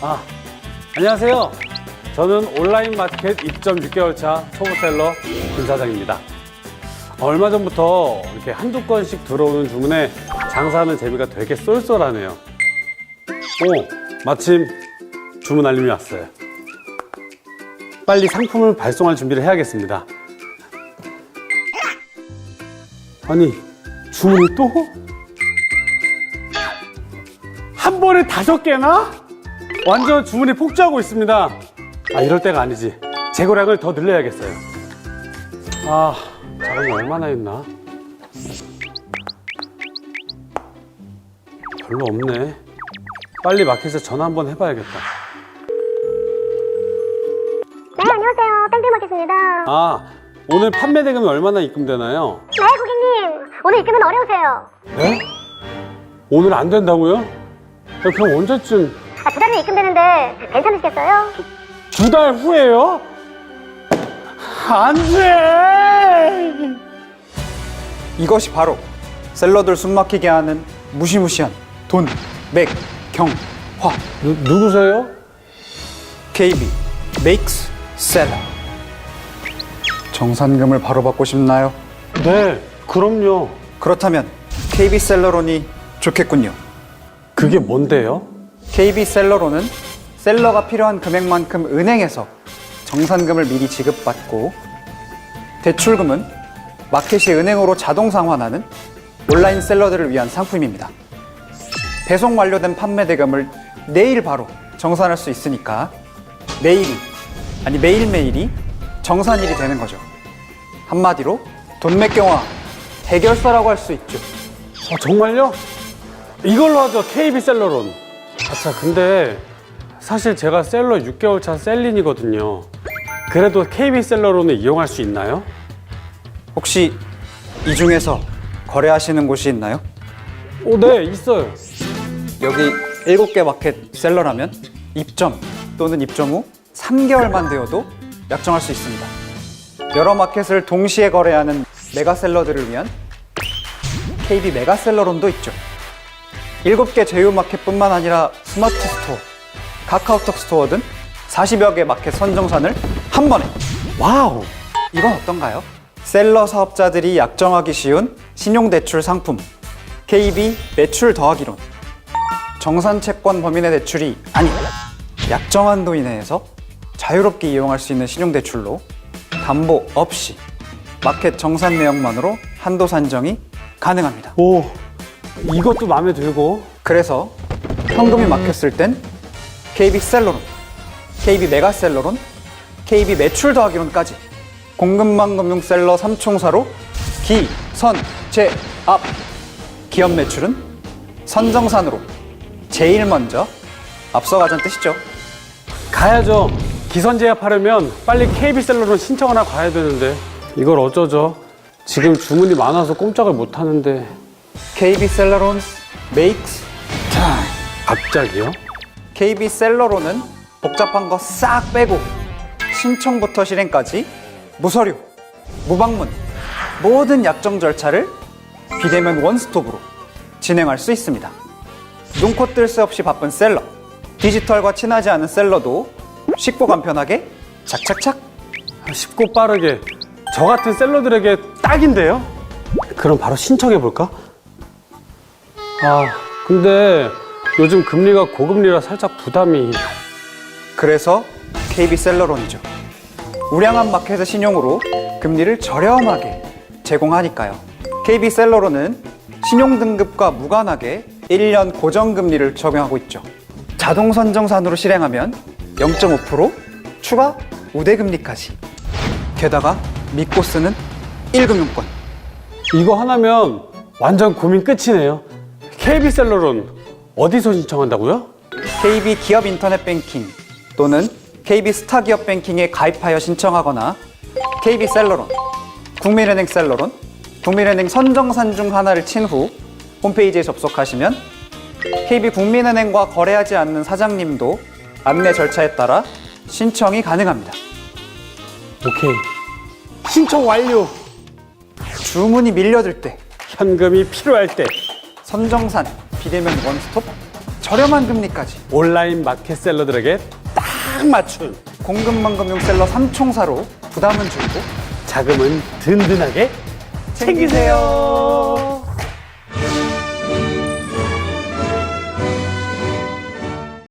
아, 안녕하세요. 저는 온라인 마켓 입점 6개월 차 초보셀러 김 사장입니다. 얼마 전부터 이렇게 한두 건씩 들어오는 주문에 장사하는 재미가 되게 쏠쏠하네요. 오, 마침 주문 알림이 왔어요. 빨리 상품을 발송할 준비를 해야겠습니다. 아니, 주문이 또? 한 번에 다섯 개나? 완전 주문이 폭주하고 있습니다. 아, 이럴 때가 아니지. 재고량을 더 늘려야겠어요. 아, 자금이 얼마나 있나? 별로 없네. 빨리 마켓에 전화 한번 해봐야겠다. 네, 안녕하세요. 땡땡마켓입니다. 아, 오늘 판매 대금이 얼마나 입금되나요? 네, 고객님. 오늘 입금은 어려우세요. 네? 오늘 안 된다고요? 야, 그럼 언제쯤? 아, 두 달이면 입금되는데 괜찮으시겠어요? 두 달 후에요? 안 돼! 이것이 바로 셀러들 숨막히게 하는 무시무시한 돈, 맥, 경, 화 누, 누구세요? KB makes seller 정산금을 바로 받고 싶나요? 네, 그럼요. 그렇다면 KB 셀러론이 좋겠군요 그게 뭔데요? KB 셀러론은 셀러가 필요한 금액만큼 은행에서 정산금을 미리 지급받고 대출금은 마켓이 은행으로 자동 상환하는 온라인 셀러들을 위한 상품입니다. 배송 완료된 판매 대금을 내일 바로 정산할 수 있으니까 내일이 아니 매일매일이 정산일이 되는 거죠. 한마디로 돈맥경화 해결사라고 할 수 있죠. 아, 정말요? 이걸로 하죠. KB 셀러론. 아차, 근데 사실 제가 셀러 6개월 차 셀린이거든요. 그래도 KB 셀러론을 이용할 수 있나요? 혹시 이 중에서 거래하시는 곳이 있나요? 오, 네, 있어요. 여기 7개 마켓 셀러라면 입점 또는 입점 후 3개월만 되어도 약정할 수 있습니다. 여러 마켓을 동시에 거래하는 메가셀러들을 위한 KB 메가셀러론도 있죠. 7개 제휴 마켓뿐만 아니라 스마트 스토어, 카카오톡 스토어 등 40여 개 마켓 선정산을 한 번에 와우! 이건 어떤가요? 셀러 사업자들이 약정하기 쉬운 신용대출 상품 KB 매출 더하기론 정산 채권 범위 내 대출이 아닌 약정 한 도 이 내에서 자유롭게 이용할 수 있는 신용대출로 담보 없이 마켓 정산 내역만으로 한도 산정이 가능합니다. 오, 이것도 마음에 들고. 그래서 현금이 막혔을 땐 KB 셀러론, KB 메가셀러론, KB 매출 더하기론까지 공급망 금융 셀러 3총사로 기, 선, 제, 앞 기업 매출은 선정산으로 제일 먼저 앞서가자는 뜻이죠. 가야죠. 기선 제압하려면 빨리 KB 셀러론 신청 하나 가야 되는데. 이걸 어쩌죠? 지금 주문이 많아서 꼼짝을 못 하는데. KB 셀러론 makes time. 갑자기요? KB 셀러로는 복잡한 거 싹 빼고 신청부터 실행까지 무서류, 무방문 모든 약정 절차를 비대면 원스톱으로 진행할 수 있습니다. 눈코 뜰 새 없이 바쁜 셀러, 디지털과 친하지 않은 셀러도 쉽고 간편하게 착착착 쉽고 빠르게. 저 같은 셀러들에게 딱인데요? 그럼 바로 신청해 볼까? 아, 근데 요즘 금리가 고금리라 살짝 부담이. 그래서 KB 셀러론이죠. 우량한 마켓의 신용으로 금리를 저렴하게 제공하니까요. KB 셀러론은 신용 등급과 무관하게 1년 고정 금리를 적용하고 있죠. 자동 선정 산으로 실행하면 0.5% 추가 우대 금리까지. 게다가 믿고 쓰는 1금융권. 이거 하나면 완전 고민 끝이네요. KB 셀러론 어디서 신청한다고요? KB 기업 인터넷 뱅킹 또는 KB 스타 기업 뱅킹에 가입하여 신청하거나 KB 셀러론, 국민은행 셀러론, 국민은행 선정산 중 하나를 친 후 홈페이지에 접속하시면 KB 국민은행과 거래하지 않는 사장님도 안내 절차에 따라 신청이 가능합니다. 오케이. 신청 완료. 주문이 밀려들 때 현금이 필요할 때. 선정산 비대면 원스톱 저렴한 금리까지 온라인 마켓 셀러들에게 딱 맞춘 공급망 금융 셀러 삼총사로 부담은 줄고 자금은 든든하게 챙기세요.